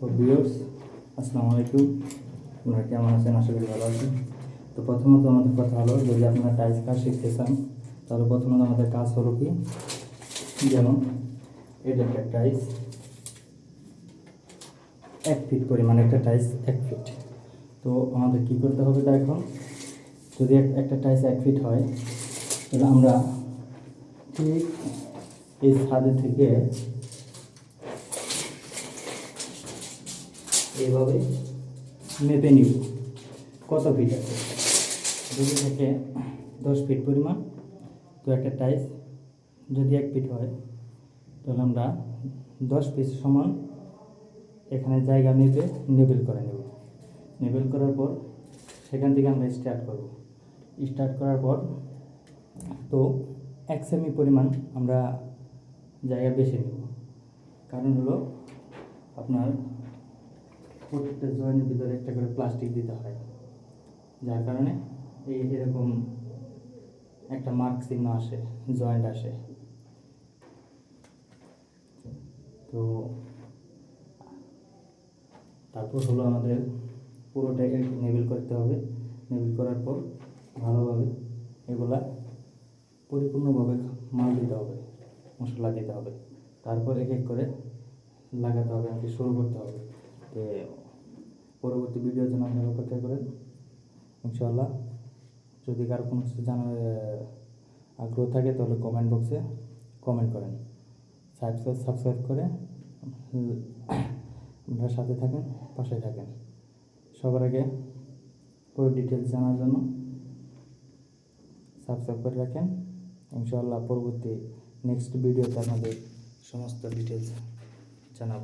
তো ভিউয়ার্স আসসালামু আলাইকুম। আপনারা কেমন আছেন? আশা করি ভালো আছেন। তো প্রথমত আমাদের কথা হলো, যদি আপনারা টাইলস কাজ শিখতে চান, তাহলে প্রথমত আমাদের কাজ হলো কি? যেমন, এটা একটা টাইলস। এক ফিট পরিমাণ একটা টাইলস, এক ফিট। তো আমাদের কি করতে হবে তা এখন? যদি এক- একটা টাইলস এক ফিট হয়, তাহলে আমরা ঠিক এই ছাদের থেকে এইভাবে মেপে নিব। কত ফিট আছে? যদি থেকে দশ ফিট পরিমাণ। তো একটা টাইস যদি এক ফিট হয়, তাহলে আমরা দশ পিস সমান এখানে জায়গা মেপে নেবেল করে নেব। নেবেল করার পর সেখান থেকে আমরা স্টার্ট করব। স্টার্ট করার পর তো এক সেমি পরিমাণ আমরা জায়গা বেছে নেব। কারণ হলো আপনার প্রত্যেকটা জয়েন্টের ভিতরে একটা করে প্লাস্টিক দিতে হয়। যার কারণে এই এরকম একটা মার্ক চিহ্ন আসে, জয়েন্ট আসে। তো তারপর হলো আমাদের পুরোটাকে নেবেল করতে হবে। নেবেল করার পর ভালোভাবে এগুলা পরিপূর্ণভাবে মাল দিতে হবে, মশলা দিতে হবে। তারপর এক এক করে লাগাতে হবে, আর কি শুরু করতে হবে তো পরবর্তী ভিডিওর জন্য আপনারা অপেক্ষা করেন ইনশাল্লাহ যদি কারও কোনো কিছু জানার আগ্রহ থাকে তাহলে কমেন্ট বক্সে কমেন্ট করেন। সাবস্ক্রাইব সাবস্ক্রাইব করে আপনারা সাথে থাকেন পাশে থাকেন। সবার আগে পুরো ডিটেলস জানার জন্য সাবস্ক্রাইব করে রাখেন। ইনশাআল্লাহ পরবর্তী নেক্সট ভিডিওতে আপনাদের সমস্ত ডিটেলস জানাব।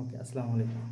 ওকে আসসালামু আলাইকুম।